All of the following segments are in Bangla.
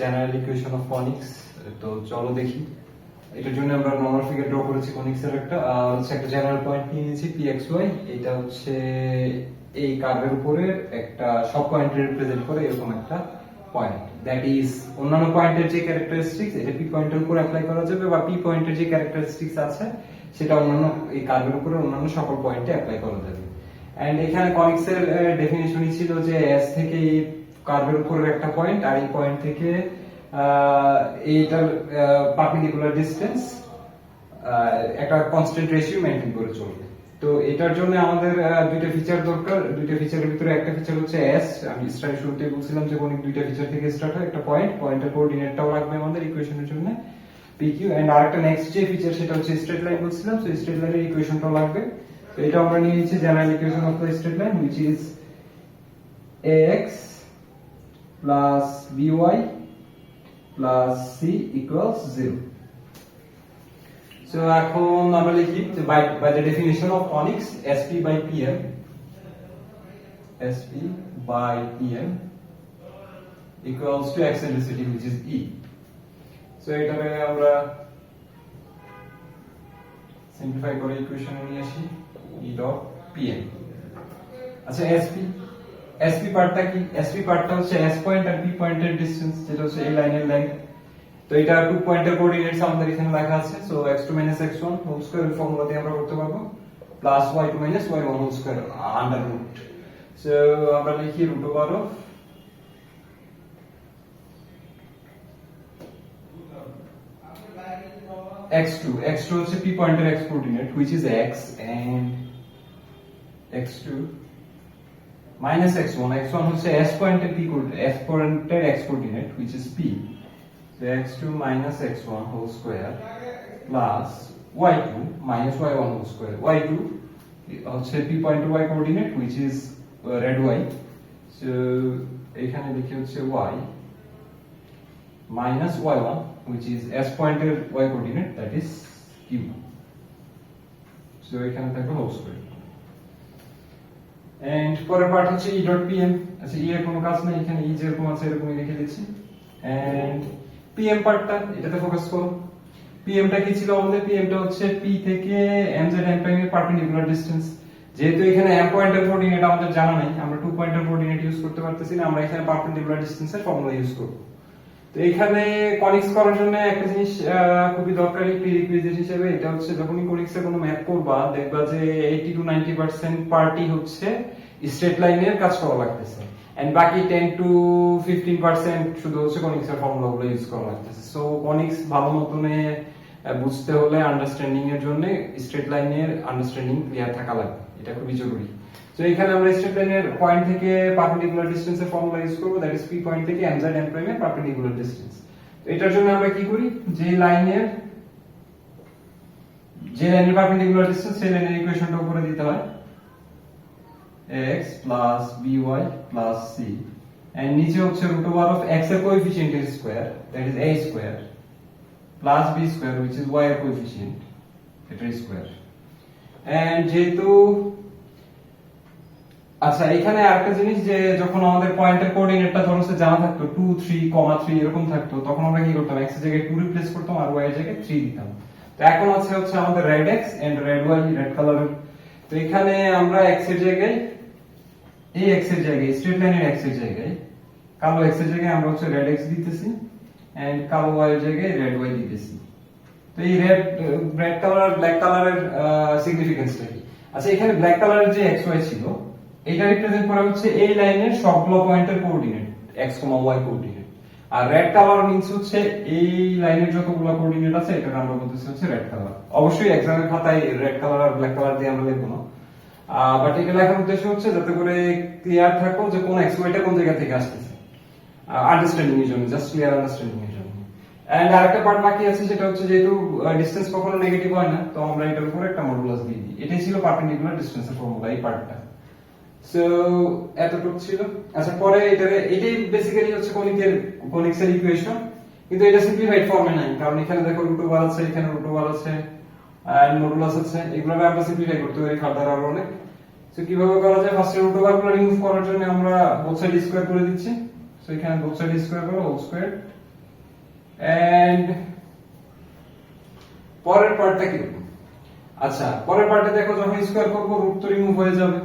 জেনারেল ইকুয়েশন অফ কনিক্স তো চলো দেখি। এটার জন্য আমরা নর্মাল ফিগার ড্র করেছি কনিক্স এর একটা। আর হচ্ছে একটা জেনারেল পয়েন্ট নিয়ে নিয়েছি পি এক্স ওয়াই এটা হচ্ছে এই কার্ভের উপরে একটা সব পয়েন্ট রিপ্রেজেন্ট করে এরকম একটা পয়েন্ট দ্যাট ইজ অন্যান্য পয়েন্টের যে ক্যারেক্টারিস্টিক্স এটা পি পয়েন্টের উপর অ্যাপ্লাই করা যাবে বা পি পয়েন্টের যে ক্যারেক্টারিস্টিক্স আছে, সেটা অন্যান্য এই কার্ভের উপরে অন্যান্য সকল পয়েন্টে অ্যাপ্লাই করা যাবে। এন্ড এখানে কনিক্স এর ডেফিনিশনই ছিল যে এস থেকে কার্ভের উপরের একটা পয়েন্ট আর এই পয়েন্ট থেকে এইটার পারপেন্ডিকুলার ডিসটেন্স একটা কনস্ট্যান্ট রেশিও মেনটেন করে চলবে। তো এটার জন্য আমাদের দুইটা ফিচার দরকার। দুইটা ফিচারের ভিতরে একটা ফিচার হচ্ছে এস আমি স্টার্ট শুরুতে বলছিলাম যে কোন দুইটা ফিচার থেকে স্টার্ট হয়, একটা পয়েন্ট পয়েন্টের কোঅর্ডিনেটটাও লাগবে আমাদের ইকুয়েশনের জন্য। পিকিউ এন্ড আরেকটা নেক্সট যে ফিচার সেটা হচ্ছে স্ট্রেট লাইন বলছিলাম। সো স্ট্রেট লাইনের ইকুয়েশনটাও লাগবে। তো এটা আমরা নিয়ে নিচ্ছি general equation of the straight line which is ax plus by plus c equals 0 so এখন আমরা লিখি by the definition of conics sp by pm sp by pm equals to eccentricity which is e so এটাকে আমরা সিম্পলিফাই করে ইকুয়েশনে নিয়ে আসি e dot pm আচ্ছা sp sp পার্টটা কি? Sp পার্টটা হচ্ছে s পয়েন্ট আর p পয়েন্টের ডিসটেন্স যেটা হচ্ছে এই লাইনের লেংথ তো এটা টু পয়েন্টের কোঅর্ডিনেটস আমাদের এখানে লেখা আছে। So x2 x1 whole square formula দিয়ে আমরা করতে পারব। Plus y2 y1 whole square under root so আমরা লিখি root over of x2 x2 হচ্ছে p পয়েন্টের x coordinate which is x and x2 minus x1 x1 হচ্ছে s পয়েন্টের কোঅর্ডিনেট s পয়েন্টের x coordinate which is p so x2 minus x1 whole square plus y2 minus y1 whole square y2 হচ্ছে p পয়েন্টের y coordinate which is uh, red y so এখানে লিখি হচ্ছে y minus y1 which is s পয়েন্টের y coordinate that is q so এখানে থাকবে হোল স্কয়ার এন্ড পরের পার্ট হচ্ছে e ডট pm আচ্ছা e এর কোনো কাজ নেই, এখানে e যেরকম আছে, এরকমই রেখে দিচ্ছি। এন্ড pm পার্টটা এটাতে ফোকাস করো। Pm টা কি ছিল আমাদের? Pm টা হচ্ছে p থেকে mz m প্রাইম এর পারপেন্ডিকুলার ডিসটেন্স যেহেতু এখানে m পয়েন্টের কোঅর্ডিনেট আমাদের জানা নাই, আমরা টু পয়েন্টের কোঅর্ডিনেট ইউজ করতে পারতেছি না, আমরা এখানে পারপেন্ডিকুলার ডিসটেন্সের ফর্মুলা ইউজ করব। এখানে কনিক্স করার জন্য একটা জিনিস খুবই দরকারি প্রিরিকুইজিট হিসেবে, এটা হচ্ছে যখনই কনিক্সে কোনো ম্যাথ করবা, দেখবা যে 80 টু 90% পার্টি হচ্ছে স্ট্রেট লাইনের কাজ করা লাগতেছে। এন্ড বাকি 10 টু 15% শুধু হচ্ছে কনিক্সের ফর্মুলাগুলো ইউজ করা লাগতেছে। সো কনিক্স ভালো মতনে বুঝতে হলে আন্ডারস্ট্যান্ডিং এর জন্য স্ট্রেট লাইনের আন্ডারস্ট্যান্ডিং ক্লিয়ার থাকা লাগবে। এটা খুবই জরুরি। তো এখানে আমরা স্ট্রেট লাইনের পয়েন্ট থেকে পারপেন্ডিকুলার ডিসটেন্সের ফর্মুলা ইউজ করব দ্যাট ইজ পি পয়েন্ট থেকে mz m প্রাইম এর পারপেন্ডিকুলার ডিসটেন্স এটার জন্য আমরা কি করি? যে লাইনের যে লাইনের পারপেন্ডিকুলার ডিসটেন্স সেই লাইনের ইকুয়েশনটা উপরে দিতে হয়। X plus by plus c and নিচে হচ্ছে root over of x এর coefficient is square, that is a square, plus b square, which is y এর coefficient, এটা square and যেহেতু আচ্ছা এখানে আরেকটা জিনিস যে যখন আমাদের পয়েন্টের কোঅর্ডিনেটটা ধরো হচ্ছে জানা থাকতো 2 3 কমা 3 এরকম থাকতো, তখন আমরা কি করতাম? X এর জায়গায় 2 রিপ্লেস করতাম আর y এর জায়গায় 3 দিতাম। তো এখন আছে হচ্ছে আমাদের রেড x এন্ড রেড y রেড কালারের তো এখানে আমরা x এর জায়গায়, এই x এর জায়গায় স্ট্রেট লাইনের x এর জায়গায়, কালো x এর জায়গায় আমরা হচ্ছে রেড x দিতেছি এন্ড কালো y এর জায়গায় রেড y দিতেছি। তো এই রেড রেড কালার ব্ল্যাক কালারের সিগনিফিকেন্সটা কি? আচ্ছা এখানে ব্ল্যাক কালারের যে এক্স ওয়াই ছিল এটা রিপ্রেজেন্ট করা হচ্ছে এই লাইনের সবগুলো পয়েন্টের কোঅর্ডিনেট কমা ওয়াই কোঅর্ডিনেট আর রেড কালার মিন্স হচ্ছে এই লাইনের যতগুলো কোঅর্ডিনেট আছে এটা আমরা বলতেছি হচ্ছে রেড কালার অবশ্যই এক্সামের খাতায় রেড কালার আর ব্ল্যাক কালার দিয়ে আমরা লিখব না। বাট এটা লেখার উদ্দেশ্য হচ্ছে যাতে করে ক্লিয়ার থাকো যে কোন এক্স ওয়াইটা কোন জায়গা থেকে আসতেছে। আন্ডারস্ট্যান্ডিং এর জন্য জাস্ট ক্লিয়ার আন্ডারস্ট্যান্ডিং এর জন্য। এন্ড আরেকটা পার্ট বাকি আছে, সেটা হচ্ছে যেহেতু ডিসটেন্স কখনো নেগেটিভ হয় না, তো আমরা এটার উপর একটা মডুলাস দিয়ে দিই। এটাই ছিল পারপেন্ডিকুলার ডিসটেন্সের ফর্মুলা এই পার্টটা সো এতটুকু ছিল। আচ্ছা পরে এটাই বেসিক্যালি হচ্ছে কনিকের ইকুয়েশন কিন্তু এটা ফর্মে নাই, কারণ এখানে দেখো রুট ওভার আছে, এখানে রুট ওভার আছে এন্ড মডুলাস আছে। আমরা করতে পারি আরও অনেক। সো কীভাবে করা যায়? রুট ওভারগুলো রিমুভ করার জন্য আমরা বোথ সাইড স্কয়ার করে দিচ্ছি। সো এখানে বোথ সাইড স্কয়ার করো হোল এন্ড পরের পার্টটা কি? আচ্ছা পরের পার্টে দেখো যখন স্কোয়ার করব রুট তো রিমুভ হয়ে যাবে।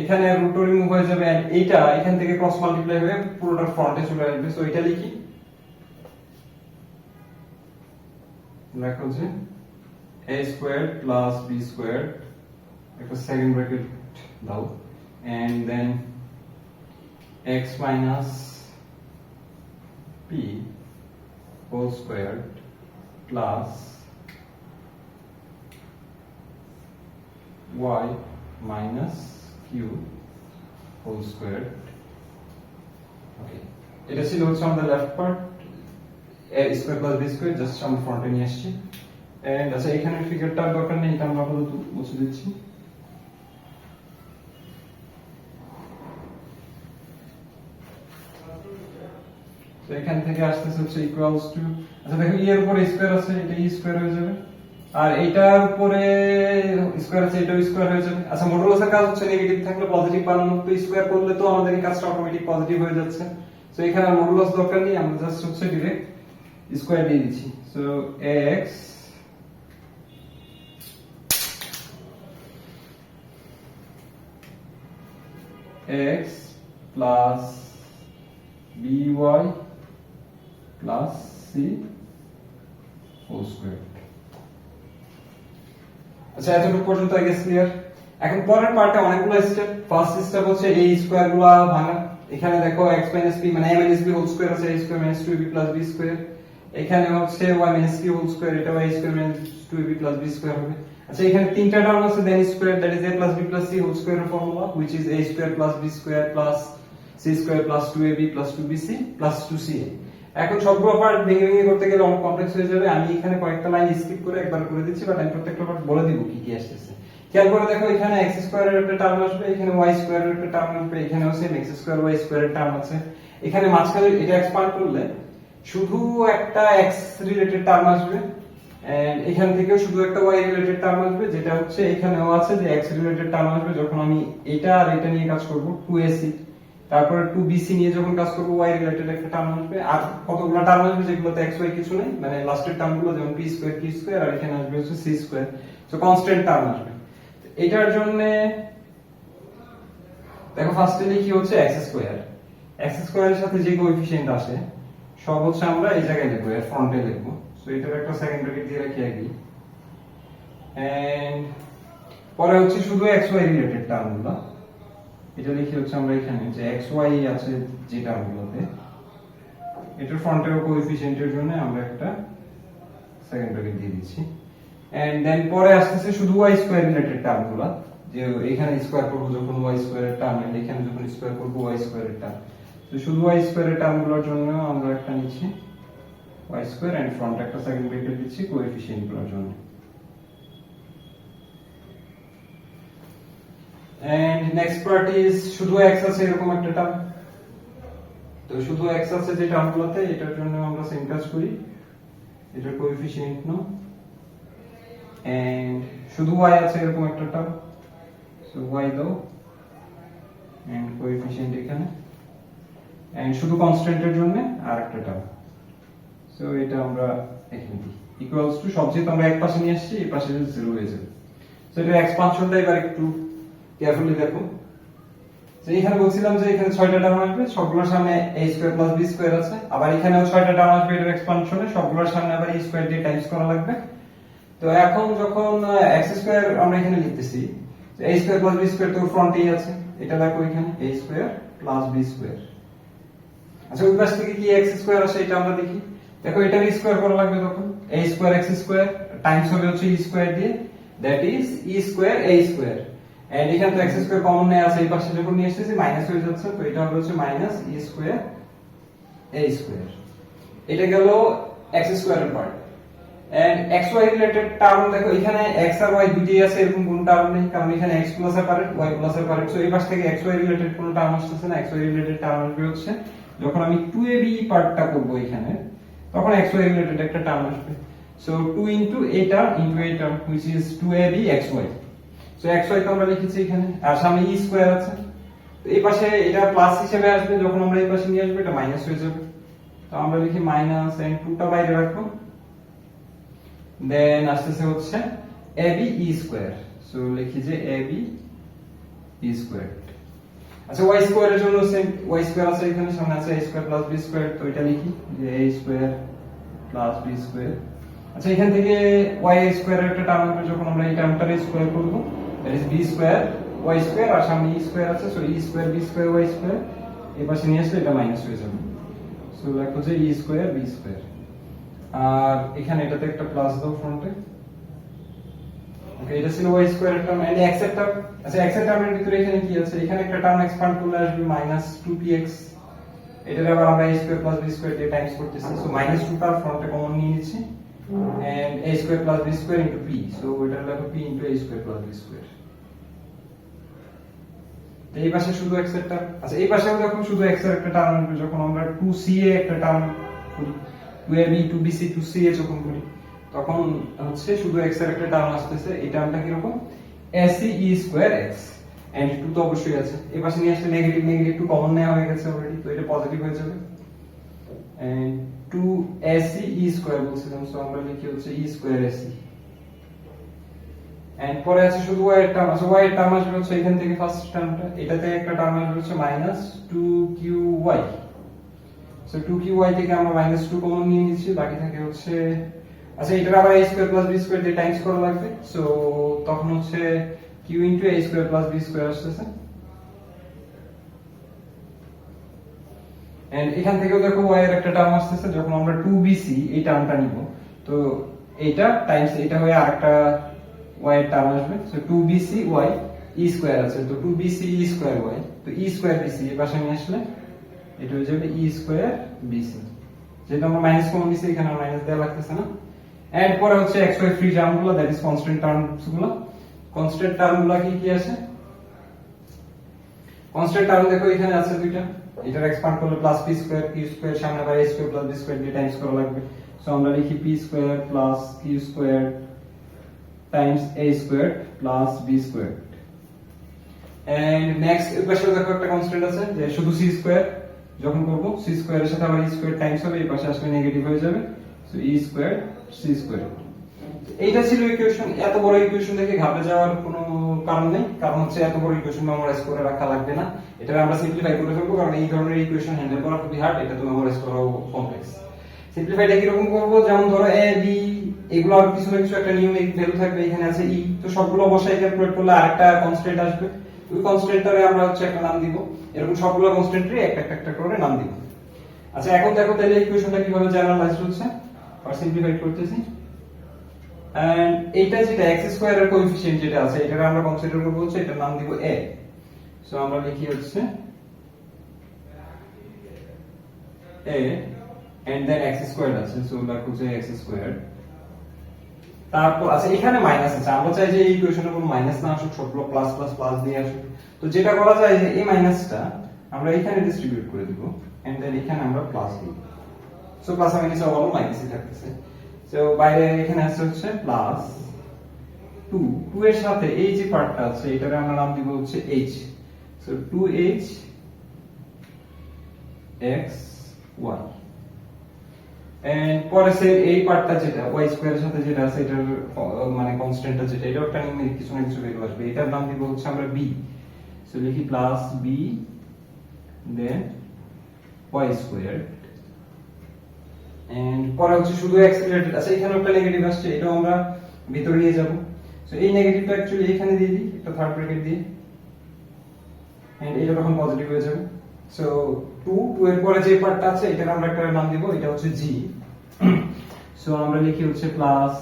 এখানে রুট রিমুভ হয়ে যাবে and এইটা এখান থেকে ক্রস মাল্টিপ্লাই হয়ে পুরোটা ফ্রন্টে চলে আসবে। সো এটা লিখি। লেখো যে squared plus b squared একটা সেকেন্ড ব্র্যাকেট দাও। And then x minus p whole squared plus q whole squared okay. এটা ছিল হচ্ছে আমাদের left part a square plus b square just আমরা ফ্রন্টে নিয়ে আসছি। এন্ড আচ্ছা এখানে ফিগারটার দরকার নেই, এটা আমরা আপাতত মুছে দিচ্ছি। তো এখান থেকে আসতেছে হচ্ছে ইকুয়ালস টু আচ্ছা দেখো ই এর উপরে স্কয়ার আছে, এটা ই স্কয়ার হয়ে যাবে। আর এটার উপরে স্কয়ার আছে, এটাও স্কয়ার হয়ে যাবে। আচ্ছা মডুলাসের কাজ হচ্ছে নেগেটিভ থাকলে পজিটিভ বানানো, তো স্কয়ার করলে তো আমাদের কাজটা অটোমেটিক পজিটিভ হয়ে যাচ্ছে। সো এখানে মডুলাস দরকার নেই, আমরা জাস্ট হচ্ছে ডিরেক্ট স্কয়ার দিয়ে দিচ্ছি। So x x plus by plus c whole square আচ্ছা এতটুকু পর্যন্ত আই গেস ক্লিয়ার এখন পরের পার্টে অনেকগুলো স্টেপ ফার্স্ট স্টেপ হচ্ছে এই স্কয়ারগুলা ভাঙা। এখানে দেখো x b মানে a b হোল স্কয়ার আছে, a square minus 2ab plus b square এখানে হচ্ছে y minus q whole square এটা y square minus 2ab plus b square হবে। আচ্ছা এখানে তিনটা টার্ম আছে then square that is a b c whole square এর formula which is a square b square c square plus 2ab plus 2bc plus 2ca এখন সবগুলো পার্ট ভেঙে ভেঙে করতে গেলে অনেক কমপ্লেক্স হয়ে যাবে। আমি এখানে কয়েকটা লাইন স্কিপ করে একবার করে দিচ্ছি বাট আমি প্রত্যেকটা পার্ট বলে দিব কি কি আসতেছে। খেয়াল করে দেখো, এখানে x স্কয়ারের একটা টার্ম আসবে, এখানে y স্কয়ারের একটা টার্ম আসবে, এখানেও সেম x স্কয়ার y স্কয়ারের টার্ম আছে। এখানে মাঝখানে এটা এক্সপান্ড করলে শুধু একটা x রিলেটেড টার্ম আসবে এখান থেকেও শুধু একটা y রিলেটেড টার্ম আসবে, যেটা হচ্ছে এখানেও আছে যে x রিলেটেড টার্ম আসবে, যখন আমি এটা আর এটা নিয়ে কাজ করব 2ac তারপরে 2bc নিয়ে যখন কাজ করব, y রিলেটেড একটা টার্ম আসবে। আর কতগুলো টার্ম আসবে যেগুলোতে x, y কিছু নেই? মানে লাস্টের টার্মগুলো যেমন p স্কয়ার q স্কয়ার আর এখানে আসবে হচ্ছে c square so constant term আসবে। এটার জন্য দেখো ফার্স্টে লিখি হচ্ছে x স্কয়ার x স্কয়ারের সাথে যে কোএফিসিয়েন্ট আসে, সব হচ্ছে আমরা এই জায়গায় লিখব, এর ফ্রন্টে লিখব। সো এটার একটা সেকেন্ড ব্র্যাকেট দিয়ে রাখি আগে। এন্ড পরে হচ্ছে শুধু x, y রিলেটেড টার্মগুলো এটা লিখি হচ্ছে আমরা এখানে যে এক্স ওয়াই আছে যে টার্মগুলোতে এটার ফ্রন্টের কোএফিসিয়েন্টের জন্য আমরা একটা সেকেন্ড ব্র্যাকেট দিয়ে দিচ্ছি। এন্ড দেন পরে আসতেছে শুধু y স্কয়ার রিলেটেড টার্মগুলো যে এখানে স্কয়ার করব যখন y স্কয়ারের টার্ম এন্ড এখানে যখন স্কয়ার করব y স্কয়ারের টার্ম তো শুধু y স্কয়ারের টার্মগুলোর জন্য আমরা একটা নিচ্ছি ওয়াই স্কয়ার এন্ড ফ্রন্ট একটা সেকেন্ড ব্র্যাকেট দিচ্ছি কোএফিসিয়েন্টগুলোর জন্য। এন্ড নেক্সট পার্ট ইজ শুধু x আছে এরকম একটা টার্ম তো শুধু x আছে যে টার্মগুলোতে এটার জন্য আমরা সেম কাজ করি। এটার কোএফিসিয়েন্ট নো এন্ড শুধু y আছে এরকম একটা টার্ম সো y দাও। এন্ড কোএফিসিয়েন্ট এখানে। এন্ড শুধু কনস্ট্যান্টের জন্য আর একটা টার্ম সো এটা আমরা এখানে দিই। ইকুয়ালস টু সব যেহেতু আমরা এক পাশে নিয়ে আসছি, এই পাশে জিরো হয়ে যাবে। সো এটা এক্সপানশনটা এবার একটু কেয়ারফুলি দেখো। তো এখানে বলছিলাম যে এখানে ছয়টা টার্ম আসবে, সবগুলোর সামনে a square plus b square আছে। আবার এখানেও ছয়টা টার্ম আসবে এটার এক্সপানশনে সবগুলোর সামনে আবার a স্কয়ার দিয়ে টাইমস করা লাগবে। তো এখন যখন x স্কয়ার আমরা এখানে লিখতেছি a square plus b square তো ফ্রন্টেই আছে। এটা দেখো এখানে, a square plus b square আচ্ছা ওই পাশ থেকে কি x স্কয়ার আসে এটা আমরা দেখি। দেখো, এটার স্কয়ার করা লাগবে তখন। A square x square times হবে হচ্ছে e স্কয়ার দিয়ে। That is e square a square and এখানে তো x স্কয়ার কমন নেই, আছে এই পাশে যখন নিয়ে এসেছি মাইনাস হয়ে যাচ্ছে, তো এটা হবে হচ্ছে minus e square a square এটা গেল x স্কয়ারের part and x, y related term দেখো, এখানে x আর y দুটোই আছে, এরকম কোনো টার্ম নেই, কারণ এখানে x প্লাস এর পার্ট y প্লাস এর পার্ট সো এই পাশ থেকে x, y রিলেটেড কোনো টার্ম আসতেছে না, x, y রিলেটেড টার্ম আসবে হচ্ছে। যখন আমি 2ab পার্টটা করব এখানে, তখন x, y রিলেটেড একটা টার্ম আসবে। সো 2 ইনটু এটা into term which is 2ab xy সো xy তো আমরা লিখেছি এখানে, আর সামনে e স্কয়ার আছে। তো এই পাশে এটা প্লাস হিসেবে আসবে, যখন আমরা এই পাশে নিয়ে আসব, এটা মাইনাস হয়ে যাবে। তো আমরা লিখি মাইনাস এন টুটা বাইরে রাখব। দেন আসতেছে হচ্ছে A B E square so লিখি যে এ বি ই স্কোয়ার আচ্ছা ওয়াই স্কোয়ারের জন্য সেম ওয়াই স্কোয়ার আছে এখানে, সামনে আছে a square plus B square তো এটা লিখি যে a square plus B square আচ্ছা এখান থেকে ওয়াই স্কোয়ারের একটা টার্ম যখন আমরা এই টার্মটার স্কোয়ার করব। That is B square Y square আর সামনে ই স্কোয়ার আছে so E square B square Y square এই নিয়ে আসলে এটা মাইনাস হয়ে যাবে। সো লিখো যে ই স্কোয়ার বি স্কোয়ার আর এখানে এটাতে একটা প্লাস দাও ফ্রন্টে ওকে এটা ছিল y square term and x এর টার্ম আচ্ছা x এর টার্মের ভিতরে এখানে কি আছে? এখানে একটা টার্ম এক্সপ্যান্ড করলে আসবে মাইনাস 2px এটার আবার আমরা a square plus b square দিয়ে টাইমস করতেছি। সো মাইনাস 2 টার ফ্রন্টে কমন নিয়ে নিচ্ছি। And a square plus b square into p so এটা হলো p into a square plus b তো এই পাশে শুধু x এর আচ্ছা এই পাশেও যখন শুধু এর একটা টার্ম যখন আমরা 2c এ একটা টার্ম করি 2ab 2bc 2c এ যখন করি, তখন হচ্ছে শুধু x এর একটা টার্ম আসতেছে। এই টার্মটা কি রকম ac e square x and 2 তো অবশ্যই আছে। এই পাশে নিয়ে আসলে নেগেটিভ নেগেটিভ টু কমন নেওয়া হয়ে গেছে অলরেডি তো এটা পজিটিভ হয়ে যাবে। এন্ড 2 ac e স্কয়ার বলছিলাম সো আমরা লিখি হচ্ছে e স্কয়ার ac এন্ড পরে আছে শুধু y এর টার্ম আছে y এর টার্ম আসবে হচ্ছে এখান থেকে ফার্স্ট টার্মটা এটাতে একটা টার্ম আসবে হচ্ছে মাইনাস 2qy সো 2qy থেকে আমরা মাইনাস 2 কমন নিয়ে নিচ্ছি, বাকি থাকে হচ্ছে আচ্ছা এটার আবার a square plus b square দিয়ে টাইমস করা লাগবে। সো তখন হচ্ছে q into a square plus b square আসতেছে। এন্ড এখান থেকেও দেখো y এর একটা টার্ম আসতেছে, যখন আমরা 2bc এই টার্মটা নিব, তো এইটা টাইমস এটা হয়ে আরেকটা y এর টার্ম আসবে so 2bc y e square আছে, তো 2bc e স্কয়ার y, তো e স্কয়ার bc এর পাশে নিয়ে আসলে এটা হয়ে যাবে e স্কয়ার bc যেটা আমরা মাইনাস কমন নিছি এখানে মাইনাস দেওয়া লাগতেছে না। এন্ড পরে হচ্ছে x y ফ্রি টার্মগুলো দ্যাট ইজ কনস্ট্যান্ট টার্মসগুলো। কনস্ট্যান্ট টার্মগুলো কি কি আছে? কনস্ট্যান্ট টার্ম দেখো, এখানে আছে দুইটা। এটার এক্সপ্যান্ড করলে plus P square Q square সামনে a square plus B square দিয়ে টাইমস করা লাগবে। সো আমরা লিখি P square plus Q square times a plus B square and next এর পাশে দেখো একটা কনস্ট্যান্ট আছে যে শুধু c স্কয়ার যখন করব, c স্কয়ারের সাথে আবার e স্কয়ার টাইমস হবে, এই পাশে আসলে নেগেটিভ হয়ে যাবে। So e square c square এইটা ছিল ইকুয়েশন এত বড় ইকুয়েশন দেখে ঘাবড়ে যাওয়ার কোনো কারণ নেই। কারণ হচ্ছে এত বড় ইকুয়েশন মেমোরাইজ করে রাখা লাগবে না। এটা আমরা সিম্পলিফাই করে ফেলব, কারণ এই ধরনের ইকুয়েশন হ্যান্ডেল করা খুবই হার্ড এটা তো মেমোরাইজ করাও কমপ্লেক্স সিম্পলিফাইটা কীরকম করব? যেমন ধরো এ বি এগুলো আর কিছু কিছু একটা নিউমেরিক ভ্যালু থাকবে, এখানে আছে ই তো সবগুলো বসাই ক্যালকুলেট করলে আরেকটা কনস্ট্যান্ট আসবে। ওই কনস্ট্যান্টটারে আমরা হচ্ছে একটা নাম দিব। এরকম সবগুলো কনস্ট্যান্টেরই একটা একটা করে নাম দিব। আচ্ছা এখন দেখো তাহলে ইকুয়েশনটা কীভাবে জেনারেলাইজ হচ্ছে আর সিম্পলিফাই করতেছি। এন্ড এইটা যেটা x স্কয়ার এর কোএফিসিয়েন্ট যেটা আছে এটা আমরা কনসিডার করব হচ্ছে এটার নাম দিব a সো আমরা লিখি হচ্ছে a and then x square আছে সো লিখো যে x স্কয়ার তারপর আছে, এখানে মাইনাস আছে। আমরা চাই যে এই ইকুয়েশনে কোনো মাইনাস না আসুক সবগুলো প্লাস প্লাস প্লাস দিয়ে আসুক। তো যেটা করা যায় যে এই মাইনাসটা আমরা এখানে ডিস্ট্রিবিউট করে দিব এন্ড দেন এখানে আমরা প্লাস দিব। সো প্লাস মাইনাস অল মাইনাসই থাকতেছে। সো বাইরে এখানে আছে হচ্ছে প্লাস 2 2 এর সাথে এই যে পার্টটা আছে, এটারে আমরা নাম দিব হচ্ছে h so 2h x y and পরে সে এই পার্টটা যেটা y স্কয়ারের সাথে যেটা আছে, এটার মানে কনস্ট্যান্টটা যেটা, এটা একটা নিউমেরিক কিছু না কিছু ভ্যালু আসবে। এটার নাম দিব হচ্ছে আমরা b সো লিখি plus b then y square and পরে হচ্ছে শুধু রিলেটেড আছে এখানে একটা নেগেটিভ আসছে, এটাও আমরা ভিতরে নিয়ে যাব। সো এই নেগেটিভটা অ্যাকচুয়ালি এখানে দিয়ে দিই, একটা থার্ড ব্র্যাকেট দিয়ে। এন্ড এটা তখন পজিটিভ হয়ে যাবে। সো 2 2 এর পরে যে পার্টটা আছে, এটার আমরা একটা নাম দিব, এটা হচ্ছে g সো আমরা লিখি হচ্ছে প্লাস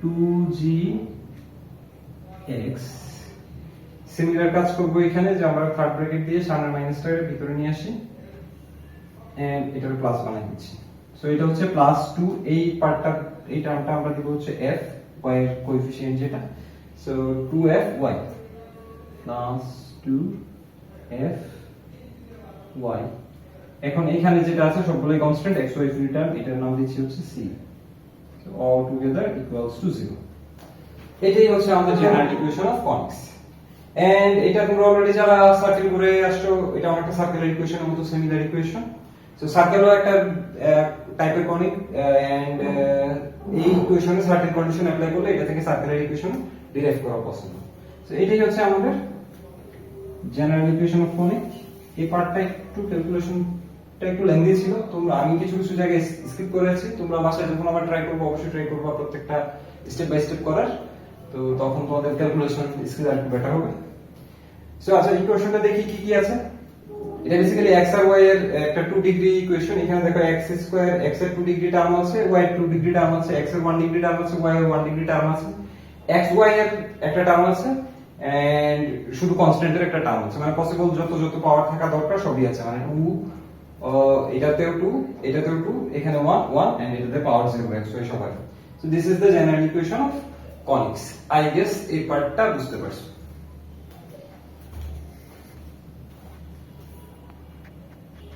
2g x সিমিলার কাজ করব এখানে যে আমরা থার্ড ব্র্যাকেট দিয়ে সামনের মাইনাসটাকে ভিতরে নিয়ে আসি। এন্ড এটার প্লাস বানাই দিচ্ছি। সো এটা হচ্ছে প্লাস 2 এই পার্টটা এই টার্মটা আমরা দিব হচ্ছে f, y এর কোএফিসিয়েন্ট যেটা। So 2f y plus 2f y এখন এখানে যেটা আছে, সবগুলোই constant x y free term এটার নাম দিচ্ছি হচ্ছে so, all together equals to 0 এটাই হচ্ছে আমাদের general equation of conics and এটা তোমরা অলরেডি যারা সার্কেল করে আসছো, এটা একটা সার্কেলের ইকুয়েশনের মতো সিমিলার ইকুয়েশন সো সার্কেলও একটা টাইপের কনিক এন্ড এই ইকুয়েশনে সার্টেন কন্ডিশন অ্যাপ্লাই করলে এটা থেকে সার্কেলের ইকুয়েশন ডিরাইভ করা পসিবল সো এটাই হচ্ছে আমাদের জেনারেল ইকুয়েশন অফ কনিক এই পার্টটা একটু ক্যালকুলেশনটা একটু লেন্দি ছিল। তোমরা আমি কিছু কিছু জায়গায় স্কিপ করেছি তোমরা বাসায় যখন আবার ট্রাই করব, অবশ্যই ট্রাই করব প্রত্যেকটা স্টেপ বাই স্টেপ করার। তো তখন তোমাদের ক্যালকুলেশন স্কিল আর বেটার হবে। সো আচ্ছা দেখি কি কি আছে। এটা বেসিক্যালি x আর y এর একটা 2 ডিগ্রি ইকুয়েশন এখানে দেখো x স্কয়ার x এর 2 ডিগ্রি টার্ম আছে, y এর 2 ডিগ্রি টার্ম আছে, x এর 1 ডিগ্রি টার্ম আছে, y এর 1 ডিগ্রি টার্ম আছে। x, y এর একটা টার্ম আছে শুধু কনস্ট্যান্টের একটা টার্ম আছে। মানে পসিবল যত যত পাওয়ার থাকা দরকার সবই আছে। মানে 2 এটাতেও 2 এটাতেও টু এখানে 1 1 এন্ড এটাতে পাওয়ার 0 x ওয়াই সবাই so this is the general equation of conics I guess এই পার্টটা বুঝতে পারছ।